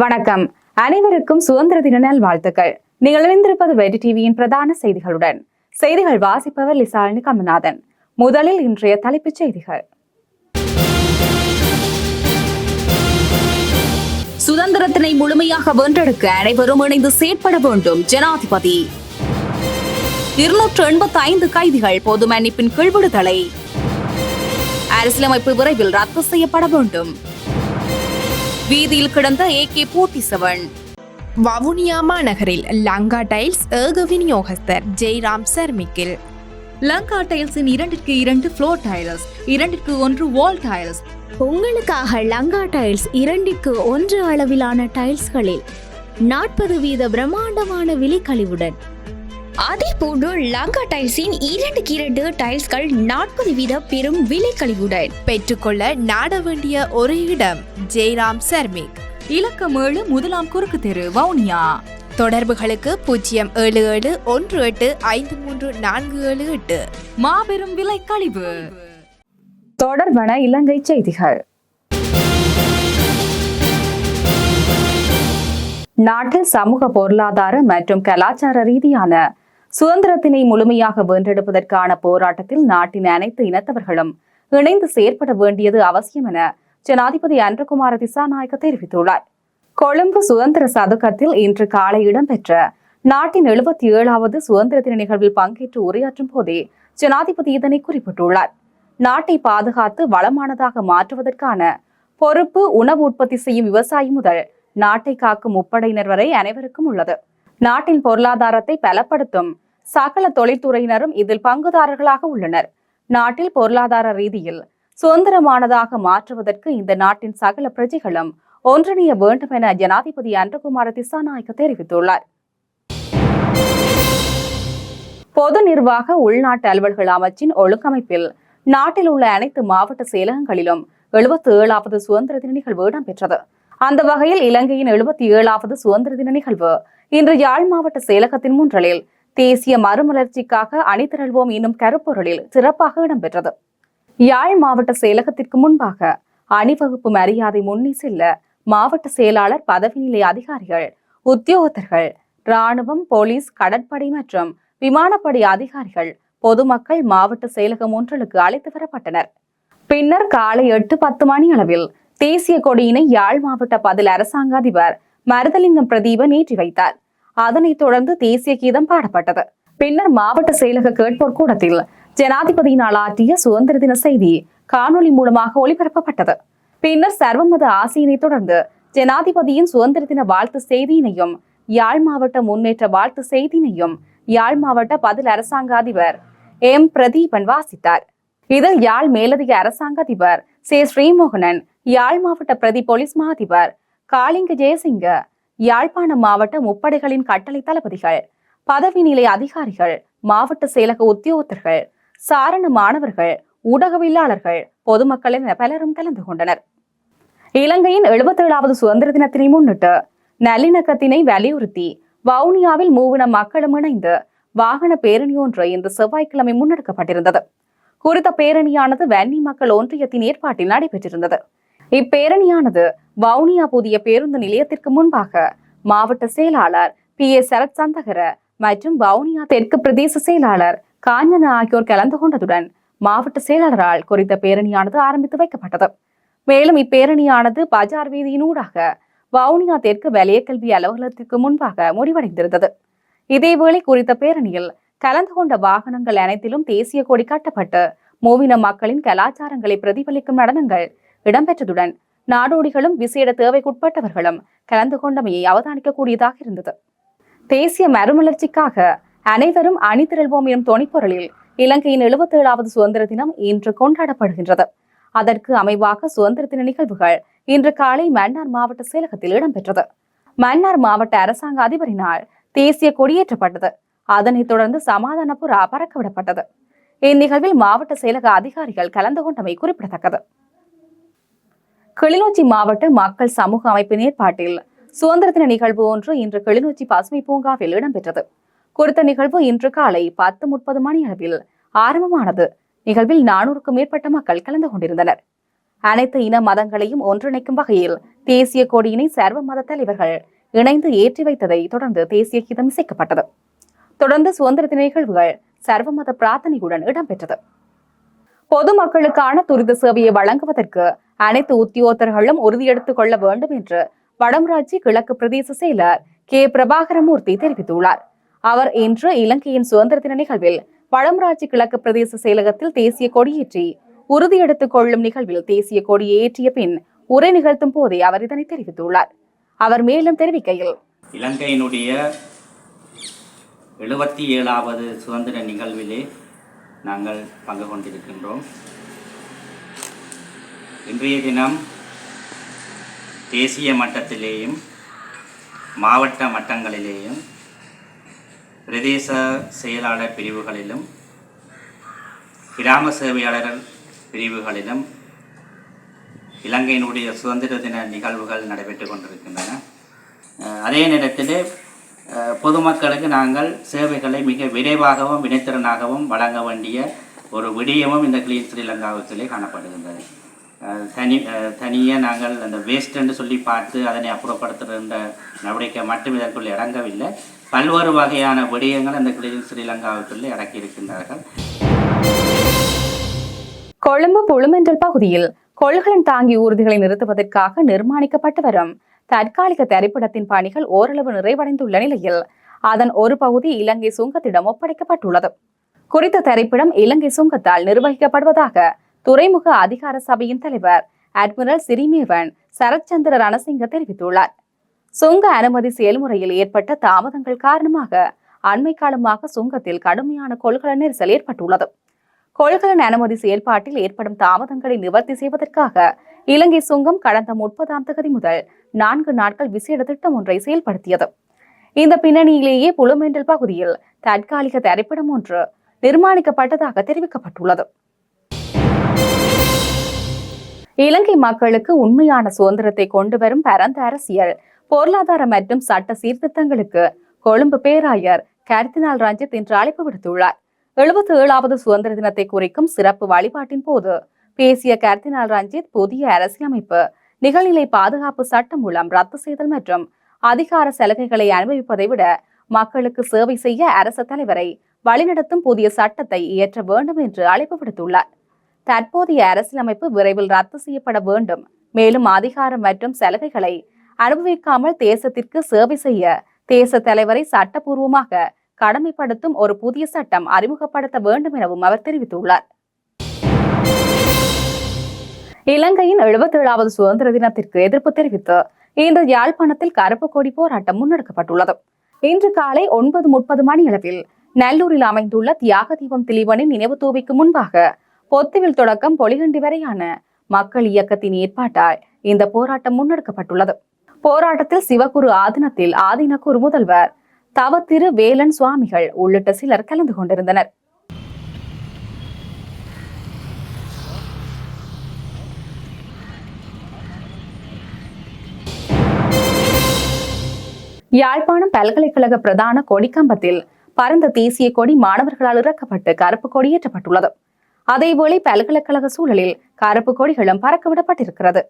வணக்கம். அனைவருக்கும் சுதந்திர தின நல் வாழ்த்துக்கள். நீங்கள் இணைந்திருப்பது வெடி டிவியின் பிரதான செய்திகளுடன். செய்திகள் வாசிப்பவர் லிசாலினி கமநாதன் முதலில் இன்றைய தலைப்புச் செய்திகள். சுதந்திரத்தினை முழுமையாக வென்றெடுக்க அனைவரும் இணைந்து செயற்பட வேண்டும் ஜனாதிபதி. இருநூற்று எண்பத்தி ஐந்து கைதிகள் பொது மன்னிப்பின் கீழ் விடுதலை அரசியலமைப்பு விரைவில் ரத்து செய்யப்பட வேண்டும். வீதியில் கிடந்த ஏகே போர்ட்டி செவன். வவுனியா மாநகரில் லங்கா டைல்ஸ் ஏக விநியோகஸ்தர் ஜெய்ராம் சர்மிக்கில். லங்கா டைல்ஸின் இரண்டிற்கு இரண்டு ஃப்ளோர் டைல்ஸ் இரண்டிற்கு ஒன்று வால் டைல்ஸ் உங்களுக்காக லங்கா டைல்ஸ் இரண்டிற்கு ஒன்று அளவிலான டைல்ஸ்களில் நாற்பது வீத பிரம்மாண்டமான விலைக்கழிவுடன் அதே போன்று லங்கா டைல்ஸின் இரண்டுக்கு இரண்டு டைல்ஸ்கள் நாற்பது வீத பெரும் விலைக்கழிவுடன் பெற்றுக்கொள்ள நாட வேண்டிய ஒரே இடம் ஜெய்ராம் சர்மிக். இலக்கம் ஏழு முதலாம் குறுக்கு தெரு வவுனியா. தொடர்புகளுக்கு பூஜ்ஜியம் ஏழு ஏழு ஒன்று எட்டு ஐந்து மூன்று நான்கு ஏழு எட்டு. மாபெரும் விலை கழிவு. தொடர்பான இலங்கை செய்திகள். நாட்டில் சமூக பொருளாதார மற்றும் கலாச்சார ரீதியான சுதந்திரத்தினை முழுமையாக வென்றெடுப்பதற்கான போராட்டத்தில் நாட்டின் அனைத்து இனத்தவர்களும் இணைந்து செயற்பட வேண்டியது அவசியம் என ஜனாதிபதி அன்றகுமார திசாநாயக்க தெரிவித்துள்ளார். கொழும்பு சுதந்திர சதுக்கத்தில் இன்று காலை இடம்பெற்ற நாட்டின் எழுபத்தி ஏழாவது சுதந்திர தின நிகழ்வில் பங்கேற்று உரையாற்றும் போதே ஜனாதிபதி இதனை குறிப்பிட்டுள்ளார். நாட்டை பாதுகாத்து வளமானதாக மாற்றுவதற்கான பொறுப்பு உணவு உற்பத்தி செய்யும் விவசாயி முதல் நாட்டை காக்கும் முப்படையினர் வரை அனைவருக்கும் உள்ளது. நாட்டின் பொருளாதாரத்தை பலப்படுத்தும். சகல தொழில்துறையினரும் இதில் பங்குதாரர்களாக உள்ளனர். நாட்டில் பொருளாதார ரீதியில் சுதந்திரமானதாக மாற்றுவதற்கு இந்த நாட்டின் சகல பிரஜைகளும் ஒன்றிணைய வேண்டும் என ஜனாதிபதி அன்றகுமார திசாநாயக்க தெரிவித்துள்ளார். பொது நிர்வாக உள்நாட்டு அலுவல்கள் அமைச்சின் ஒழுங்கமைப்பில் நாட்டில் உள்ள அனைத்து மாவட்ட செயலகங்களிலும் எழுபத்தி ஏழாவது சுதந்திர தின நிகழ்வு இடம்பெற்றது அந்த வகையில் இலங்கையின் எழுபத்தி ஏழாவது சுதந்திர தின நிகழ்வு. இன்று யாழ் மாவட்ட செயலகத்தின் முன்றலில் தேசிய மறுமலர்ச்சிக்காக அணிதிரள்வோம் என்னும் கருப்பொருளில் சிறப்பாக இடம்பெற்றது. யாழ் மாவட்ட செயலகத்திற்கு முன்பாக அணிவகுப்பு மரியாதை முன்னி செல்ல மாவட்ட செயலாளர் பதவி நிலை அதிகாரிகள் உத்தியோகத்தர்கள் ராணுவம் போலீஸ் கடற்படை மற்றும் விமானப்படை அதிகாரிகள் பொதுமக்கள் மாவட்ட செயலகம் ஒன்றலுக்கு அழைத்து வரப்பட்டனர். பின்னர் காலை எட்டு பத்து மணி அளவில் தேசிய கொடியினை யாழ் மாவட்ட பதில் அரசாங்க அதிபர் மருதலிங்கம் பிரதீபன் ஏற்றி வைத்தார். அதனைத் தொடர்ந்து தேசிய கீதம் பாடப்பட்டது. பின்னர் மாவட்ட செயலக கேட்போர் கூடத்தில் ஜனாதிபதி நாளாற்றிய சுதந்திர தின செய்தி காணொலி மூலமாக ஒளிபரப்பப்பட்டது. பின்னர் சர்வமத ஆசையினை தொடர்ந்து ஜனாதிபதியின் சுதந்திர தின வாழ்த்து செய்தியினையும் யாழ் மாவட்ட முன்னேற்ற வாழ்த்து செய்தியினையும் யாழ் மாவட்ட பதில் அரசாங்க அதிபர் எம். பிரதீபன் வாசித்தார். இதில் யாழ் மேலதிக அரசாங்க அதிபர் சே. ஸ்ரீமோகனன் யாழ் மாவட்ட பிரதி போலீஸ் மா அதிபர் காளிங்க ஜெயசிங்க யாழ்ப்பாணம் மாவட்ட முப்படைகளின் கட்டளை தளபதிகள் பதவி நிலை அதிகாரிகள் மாவட்ட செயலக உத்தியோகத்தர்கள் சாரண மாணவர்கள் ஊடகவியலாளர்கள் பொதுமக்கள் என பலரும் கலந்து கொண்டனர். இலங்கையின் எழுபத்தேழாவது சுதந்திர தினத்தினை முன்னிட்டு நல்லிணக்கத்தினை வலியுறுத்தி வவுனியாவில் மூவின மக்களும் இணைந்து வாகன பேரணி ஒன்று இன்று செவ்வாய்க்கிழமை முன்னெடுக்கப்பட்டிருந்தது. குறித்த பேரணியானது வன்னி மக்கள் ஒன்றியத்தின் ஏற்பாட்டில் நடைபெற்றிருந்தது. இப்பேரணியானது வவுனியா புதிய பேருந்து நிலையத்திற்கு முன்பாக மாவட்ட செயலாளர் பி. ஏ சரத் சந்தகர மற்றும் வவுனியா தெற்கு பிரதேச செயலாளர் காஞ்சன ஆகியோர் கலந்து கொண்டதுடன் மாவட்ட செயலாளரால் குறித்த பேரணியானது ஆரம்பித்து வைக்கப்பட்டது. மேலும் இப்பேரணியானது பஜார் வீதியினூடாக வவுனியா தெற்கு வலயக்கல்வி அலுவலகத்திற்கு முன்பாக முடிவடைந்திருந்தது. இதேவேளை குறித்த பேரணியில் கலந்து கொண்ட வாகனங்கள் அனைத்திலும் தேசிய கொடி கட்டப்பட்டு மூவின மக்களின் கலாச்சாரங்களை பிரதிபலிக்கும் நடனங்கள் இடம்பெற்றதுடன் நாடோடிகளும் விசேட தேவைக்குட்பட்டவர்களும் கலந்து கொண்டமையை அவதானிக்கக்கூடியதாக இருந்தது. தேசிய மறுமலர்ச்சிக்காக அனைவரும் அணிதிரள்வோம் எனும் தொனிப்பொருளில் இலங்கையின் எழுபத்தேழாவது சுதந்திர தினம் இன்று கொண்டாடப்படுகின்றது. அதற்கு அமைவாக சுதந்திர தின நிகழ்வுகள் இன்று காலை மன்னார் மாவட்ட செயலகத்தில் இடம்பெற்றது. மன்னார் மாவட்ட அரசாங்க அதிபரினால் தேசிய கொடியேற்றப்பட்டது. அதனைத் தொடர்ந்து சமாதான புறா பறக்கவிடப்பட்டது இந்நிகழ்வில் மாவட்ட செயலக அதிகாரிகள் கலந்து கொண்டமை குறிப்பிடத்தக்கது. கிளிநொச்சி மாவட்ட மக்கள் சமூக அமைப்பின் ஏற்பாட்டில் சுதந்திர தின நிகழ்வு ஒன்று இன்று கிளிநொச்சி பசுமை பூங்காவில் இடம்பெற்றது. குறித்த நிகழ்வு இன்று காலை பத்து முப்பது மணி அளவில் ஆரம்பமானது. நிகழ்வில் நானூறுக்கும் மேற்பட்ட மக்கள் கலந்து கொண்டிருந்தனர். அனைத்து இன மதங்களையும் ஒன்றிணைக்கும் வகையில் தேசிய கொடியினை சர்வ மத தலைவர்கள் இணைந்து ஏற்றி வைத்ததை தொடர்ந்து தேசிய கீதம் இசைக்கப்பட்டது. தொடர்ந்து சுதந்திர தின நிகழ்வுகள் சர்வ மத பிரார்த்தனையுடன் இடம்பெற்றது. பொதுமக்களுக்கான துரித சேவையை வழங்குவதற்கு அனைத்து உத்தியோகத்தர்களும் உறுதியெடுத்துக் கொள்ள வேண்டும் என்று வடமராட்சி கிழக்கு பிரதேச செயலர் கே. பிரபாகரமூர்த்தி தெரிவித்துள்ளார். அவர் இன்று இலங்கையின் சுதந்திர தின நிகழ்வில் வடமராட்சி கிழக்கு பிரதேச செயலகத்தில் தேசிய கொடியேற்றி உறுதியெடுத்துக் கொள்ளும் நிகழ்வில் தேசிய கொடியை ஏற்றிய பின் உரை நிகழ்த்தும் போதே அவர் இதனை தெரிவித்துள்ளார். அவர் மேலும் தெரிவிக்கையில் இலங்கையினுடைய எழுபத்தி ஏழாவது சுதந்திர நிகழ்விலே நாங்கள் பங்கு கொண்டிருக்கின்றோம். இன்றைய தினம் தேசிய மட்டத்திலேயும் மாவட்ட மட்டங்களிலேயும் பிரதேச செயலாளர் பிரிவுகளிலும் கிராம சேவையாளர் பிரிவுகளிலும் இலங்கையினுடைய சுதந்திர தின நிகழ்வுகள் நடைபெற்று கொண்டிருக்கின்றன. அதே நேரத்தில் பொதுமக்களுக்கு நாங்கள் சேவைகளை மிக விரைவாகவும் வினைத்திறனாகவும் வழங்க வேண்டிய ஒரு விடயமும் இந்த கிளீன் ஸ்ரீலங்காவுக்குள்ளே காணப்படுகின்றது. தனி தனியாக நாங்கள் அந்த வேஸ்ட்டுன்னு சொல்லி பார்த்து அதனை அப்புறப்படுத்துகின்ற நடவடிக்கை மட்டும் இதற்குள் இறங்கவில்லை. பல்வேறு வகையான விடயங்கள் அந்த கிளியில் ஸ்ரீலங்காவுக்குள்ளே அடக்கியிருக்கின்றார்கள் கொழும்பு புழுமென்றல் பகுதியில் கொள்கலன் தாங்கி ஊர்திகளை நிறுத்துவதற்காக நிர்மாணிக்கப்பட்டு வரும் தற்காலிக திரைப்படத்தின் பணிகள் ஓரளவு நிறைவடைந்துள்ள நிலையில் அதன் ஒரு பகுதி இலங்கை சுங்கத்திடம் ஒப்படைக்கப்பட்டுள்ளது. குறித்த திரைப்படம் இலங்கை சுங்கத்தால் நிர்வகிக்கப்படுவதாக துறைமுக அதிகார சபையின் தலைவர் அட்மிரல் சிறிமேவன் சரத்சந்திர ரணசிங்க தெரிவித்துள்ளார். சுங்க அனுமதி செயல்முறையில் ஏற்பட்ட தாமதங்கள் காரணமாக அண்மை காலமாக சுங்கத்தில் கடுமையான கொள்கலன் நெரிசல் ஏற்பட்டுள்ளது. கொள்கலன் அனுமதி செயல்பாட்டில் ஏற்படும் தாமதங்களை நிவர்த்தி செய்வதற்காக இலங்கை சுங்கம் கடந்த முப்பதாம் தேதி முதல் நான்கு நாட்கள் விசேட திட்டம் ஒன்றை செயல்படுத்தியது. இந்த பின்னணியிலேயே புலமேண்டல் பகுதியில் தற்காலிக திரைப்படம் ஒன்று நிர்மாணிக்கப்பட்டதாக தெரிவிக்கப்பட்டுள்ளது. இலங்கை மக்களுக்கு உண்மையான சுதந்திரத்தை கொண்டு வரும் பரந்த அரசியல். பொருளாதார மற்றும் சட்ட சீர்திருத்தங்களுக்கு கொழும்பு பேராயர் கர்தினால் ரஞ்சித் இன்று அழைப்பு விடுத்துள்ளார். எழுபத்தி ஏழாவது சுதந்திர தினத்தை குறிக்கும் சிறப்பு வழிபாட்டின் போது பேசிய கர்தினால் ரஞ்சித் புதிய அரசியலமைப்பு நிகழ்நிலை பாதுகாப்பு சட்டம் மூலம் ரத்து செய்தல் மற்றும் அதிகார சலுகைகளை அனுபவிப்பதை விட மக்களுக்கு சேவை செய்ய அரச தலைவரை வழிநடத்தும் புதிய சட்டத்தை இயற்ற வேண்டும் என்று அழைப்பு விடுத்துள்ளார். தற்போதைய அரசியலமைப்பு விரைவில் ரத்து செய்யப்பட வேண்டும். மேலும் அதிகாரம் மற்றும் சலுகைகளை அனுபவிக்காமல் தேசத்திற்கு சேவை செய்ய தேச தலைவரை சட்டபூர்வமாக கடமைப்படுத்தும் ஒரு புதிய சட்டம் அறிமுகப்படுத்த வேண்டும் எனவும் அவர் தெரிவித்துள்ளார். இலங்கையின் எழுபத்தேழாவது சுதந்திர தினத்திற்கு எதிர்ப்பு தெரிவித்து இன்று யாழ்ப்பாணத்தில் கருப்பு கொடி போராட்டம் முன்னெடுக்கப்பட்டுள்ளது. இன்று காலை ஒன்பது முப்பது மணியளவில் நல்லூரில் அமைந்துள்ள தியாக தீபம் திலீபனின் நினைவு தூவிக்கு முன்பாக பொத்துவில் தொடக்கம் பொலிகண்டி வரையான மக்கள் இயக்கத்தின் ஏற்பாட்டால் இந்த போராட்டம் முன்னெடுக்கப்பட்டுள்ளது. போராட்டத்தில் சிவகுரு ஆதீனத்தில் ஆதீனக்குரு முதல்வர் தவ திரு வேலன் சுவாமிகள் உள்ளிட்ட சிலர் கலந்து கொண்டிருந்தனர். யாழ்ப்பாணம் பல்கலைக்கழக பிரதான கொடிக்கம்பத்தில் பரந்த தேசிய கொடி மாணவர்களால் இறக்கப்பட்டு கருப்பு கொடியேற்றப்பட்டுள்ளது அதேவேளை பல்கலைக்கழக சூழலில் கருப்பு கொடிகளும் பறக்கவிடப்பட்டிருக்கிறது.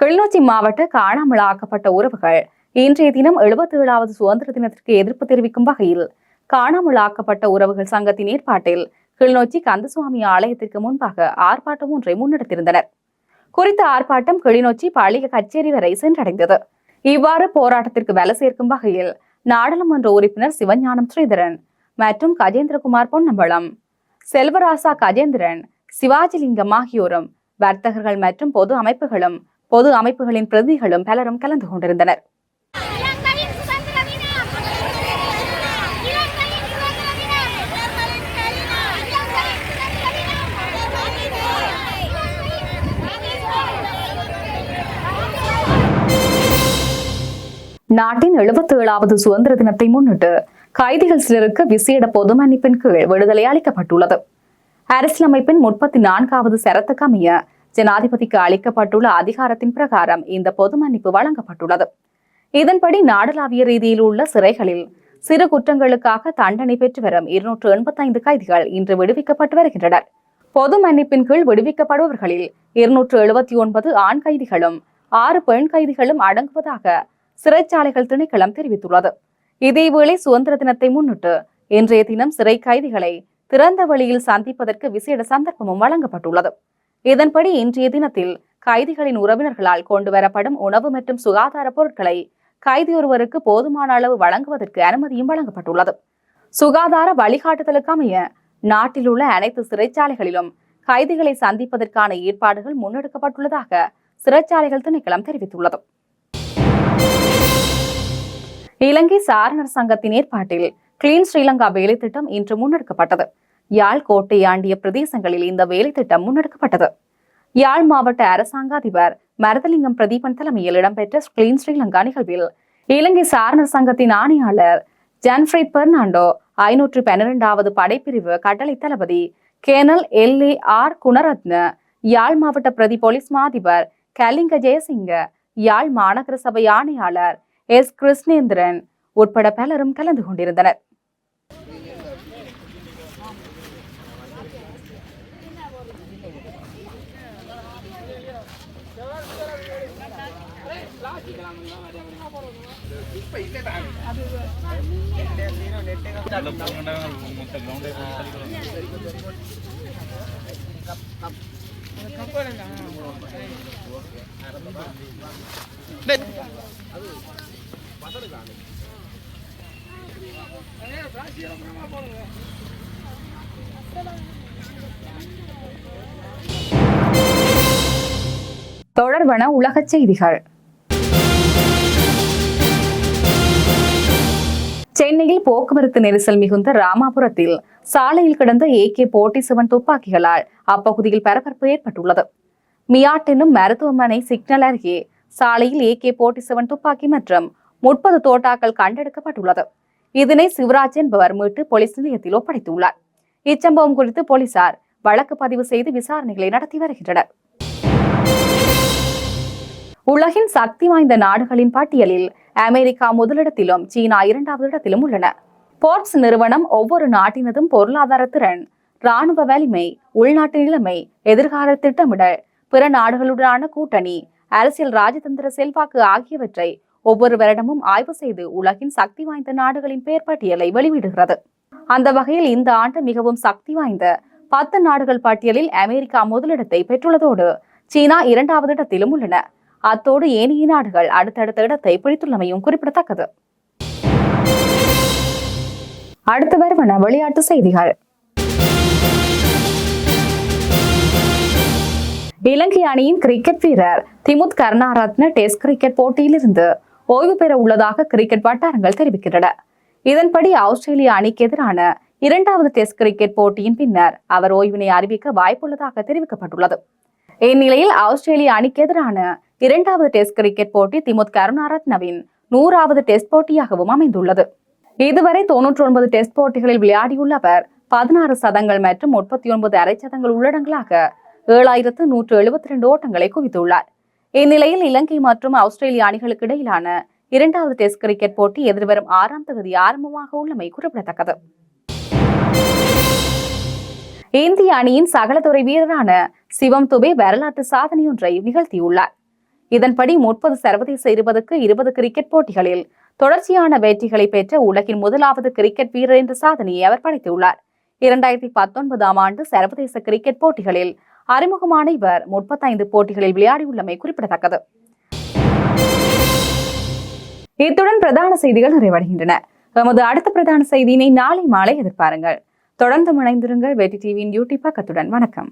கிளிநொச்சி மாவட்ட காணாமல் ஆக்கப்பட்ட உறவுகள் இன்றைய தினம் எழுபத்தி ஏழாவது சுதந்திர தினத்திற்கு எதிர்ப்பு தெரிவிக்கும் வகையில் காணாமல் ஆக்கப்பட்ட உறவுகள் சங்கத்தின் ஏற்பாட்டில் கிளிநொச்சி கந்தசுவாமி ஆலயத்திற்கு முன்பாக ஆர்ப்பாட்டம் ஒன்றை முன்னெடுத்திருந்தனர். குறித்த ஆர்ப்பாட்டம் கிளிநொச்சி பழைய கச்சேரி வரை சென்றடைந்தது. இவ்வாறு போராட்டத்திற்கு வலை சேர்க்கும் வகையில் நாடாளுமன்ற உறுப்பினர் சிவஞானம் ஸ்ரீதரன் மற்றும் கஜேந்திரகுமார் பொன்னம்பலம் செல்வராசா கஜேந்திரன் சிவாஜிலிங்கம் ஆகியோரும் வர்த்தகர்கள் மற்றும் பொது அமைப்புகளும் பொது அமைப்புகளின் பிரதிகளும் பலரும் கலந்து கொண்டிருந்தனர். நாட்டின் எழுபத்தி ஏழாவது சுதந்திர தினத்தை முன்னிட்டு கைதிகள் சிலருக்கு விசேட பொது மன்னிப்பின் கீழ் விடுதலை அளிக்கப்பட்டுள்ளது. அரசியலமைப்பின் முப்பத்தி நான்காவது சரத்துக்கு அமைய ஜனாதிபதிக்கு அளிக்கப்பட்டுள்ள அதிகாரத்தின் பிரகாரம் இந்த பொது மன்னிப்பு வழங்கப்பட்டுள்ளது. இதன்படி நாடளாவிய ரீதியில் உள்ள சிறைகளில் சிறு குற்றங்களுக்காக தண்டனை பெற்று வரும் இருநூற்று எண்பத்தைந்து கைதிகள் இன்று விடுவிக்கப்பட்டு வருகின்றனர். பொது மன்னிப்பின் கீழ் விடுவிக்கப்படுபவர்களில் இருநூற்று எழுபத்தி ஒன்பது ஆண் கைதிகளும் ஆறு பெண் கைதிகளும் அடங்குவதாக சிறைச்சாலைகள் திணைக்களம் தெரிவித்துள்ளது. இதேவேளை சுதந்திர தினத்தை முன்னிட்டு இன்றைய தினம் சிறை கைதிகளை திறந்த வழியில் சந்திப்பதற்கு விசேட சந்தர்ப்பமும் வழங்கப்பட்டுள்ளது. இதன்படி இன்றைய தினத்தில் கைதிகளின் உறவினர்களால் கொண்டு வரப்படும் உணவு மற்றும் சுகாதார பொருட்களை கைதி ஒருவருக்கு போதுமான அளவு வழங்குவதற்கு அனுமதியும் வழங்கப்பட்டுள்ளது. சுகாதார வழிகாட்டுதலுக்கு அமைய நாட்டில் உள்ள அனைத்து சிறைச்சாலைகளிலும் கைதிகளை சந்திப்பதற்கான ஏற்பாடுகள் முன்னெடுக்கப்பட்டுள்ளதாக சிறைச்சாலைகள் திணைக்களம் தெரிவித்துள்ளது. இலங்கை சாரணர் சங்கத்தின் ஏற்பாட்டில் கிளீன் ஸ்ரீலங்கா வேலை திட்டம் இன்று முன்னெடுக்கப்பட்டது. யாழ் கோட்டை ஆண்டிய பிரதேசங்களில் இந்த வேலை திட்டம் முன்னெடுக்கப்பட்டது. யாழ் மாவட்ட அரசாங்க அதிபர் மரதலிங்கம் பிரதீபன் தலைமையில் இடம்பெற்ற கிளீன் ஸ்ரீலங்கா நிகழ்வில் இலங்கை சாரணர் சங்கத்தின் ஆணையாளர் ஜான்ஃபிரிட் பெர்னாண்டோ ஐநூற்று பன்னிரெண்டாவது படைப்பிரிவு கட்டளை தளபதி colonel L A R Gunaratne Yazh மாவட்ட பிரதி போலீஸ் மா அதிபர் கலிங்க ஜெயசிங்க யாழ் மாநகர சபை ஆணையாளர் எஸ். கிருஷ்ணேந்திரன் உட்பட பலரும் கலந்து கொண்டிருந்தனர். தொடர்பான உலகச் செய்திகள். சென்னையில் போக்குவரத்து நெரிசல் மிகுந்த ராமாபுரத்தில் சாலையில் கிடந்த ஏ கே போட்டி செவன் துப்பாக்கிகளால் அப்பகுதியில் பரபரப்பு ஏற்பட்டுள்ளது. மியாட் என்னும் மருத்துவமனை சிக்னல் அருகே சாலையில் ஏ கே போட்டி செவன் துப்பாக்கி மற்றும் முப்பது தோட்டாக்கள் கண்டெடுக்கப்பட்டுள்ளது. இதனை சிவராஜ் என்பவர் மீட்டு போலீஸ் நிலையத்தில் ஒப்படைத்துள்ளார். இச்சம்பவம் குறித்து போலீசார் வழக்கு பதிவு செய்து விசாரணைகளை நடத்தி வருகின்றனர். உலகின் சக்தி வாய்ந்த நாடுகளின் பட்டியலில் அமெரிக்கா முதலிடத்திலும் சீனா இரண்டாவது இடத்திலும் உள்ளன. போர்ப்ஸ் நிறுவனம் ஒவ்வொரு நாட்டினதும் பொருளாதார திறன் ராணுவ வலிமை உள்நாட்டு நிலைமை எதிர்கால திட்டமிடல் பிற நாடுகளுடனான கூட்டணி அரசியல் ராஜதந்திர செல்வாக்கு ஆகியவற்றை ஒவ்வொரு வருடமும் ஆய்வு செய்து உலகின் சக்தி வாய்ந்த நாடுகளின் பெயர் பட்டியலை வெளியிடுகிறது. அந்த வகையில் இந்த ஆண்டு மிகவும் சக்தி வாய்ந்த பத்து நாடுகள் பட்டியலில் அமெரிக்கா முதலிடத்தை பெற்றுள்ளதோடு சீனா இரண்டாவது இடத்திலும் உள்ளன. அத்தோடு ஏனைய நாடுகள் அடுத்தடுத்த இடத்தை பிடித்துள்ளமையும் குறிப்பிடத்தக்கது. அடுத்து வருவன விளையாட்டு செய்திகள். இலங்கை அணியின் கிரிக்கெட் வீரர் திமுத் கருணாரத்ன டெஸ்ட் கிரிக்கெட் போட்டியிலிருந்து ஓய்வு பெற உள்ளதாக கிரிக்கெட் வட்டாரங்கள் தெரிவிக்கின்றன. இதன்படி ஆஸ்திரேலிய அணிக்கு எதிரான இரண்டாவது டெஸ்ட் கிரிக்கெட் போட்டியின் பின்னர் அவர் ஓய்வினை அறிவிக்க வாய்ப்புள்ளதாக தெரிவிக்கப்பட்டுள்ளது. இந்நிலையில் ஆஸ்திரேலிய அணிக்கு எதிரான இரண்டாவது டெஸ்ட் கிரிக்கெட் போட்டி திமுத் கருணாரத்னவின் நூறாவது டெஸ்ட் போட்டியாகவும் அமைந்துள்ளது. இதுவரை தொன்னூற்றி ஒன்பது டெஸ்ட் போட்டிகளில் விளையாடியுள்ள அவர் பதினாறு சதங்கள் மற்றும் முப்பத்தி ஒன்பது அரை சதங்கள் உள்ளடங்களாக ஏழாயிரத்து நூற்று எழுபத்தி ரெண்டு ஓட்டங்களை குவித்துள்ளார். இந்நிலையில் இலங்கை மற்றும் ஆஸ்திரேலிய அணிகளுக்கு இடையிலான இரண்டாவது டெஸ்ட் கிரிக்கெட் போட்டி எதிர்வரும் ஆறாம் தகுதி ஆரம்பமாக உள்ளமை குறிப்பிடத்தக்கது. இந்திய அணியின் சகலத்துறை வீரரான சிவம் துபே வரலாற்று சாதனையொன்றை நிகழ்த்தியுள்ளார். இதன்படி முப்பது சர்வதேச இருபதுக்கு இருபது கிரிக்கெட் போட்டிகளில் தொடர்ச்சியான வெற்றிகளை பெற்ற உலகின் முதலாவது கிரிக்கெட் வீரர் என்ற சாதனையை அவர் படைத்துள்ளார். இரண்டாயிரத்தி பத்தொன்பதாம் ஆண்டு சர்வதேச கிரிக்கெட் போட்டிகளில் அறிமுகமான இவர் முப்பத்தைந்து போட்டிகளில் விளையாடியுள்ளமை குறிப்பிடத்தக்கது. இத்துடன் பிரதான செய்திகள் நிறைவடைகின்றன. எமது அடுத்த பிரதான செய்தியினை நாளை மாலை எதிர்பாருங்கள். தொடர்ந்து இணைந்திருங்கள். வெற்றி டிவியின் யூடியூப் பக்கத்துடன். வணக்கம்.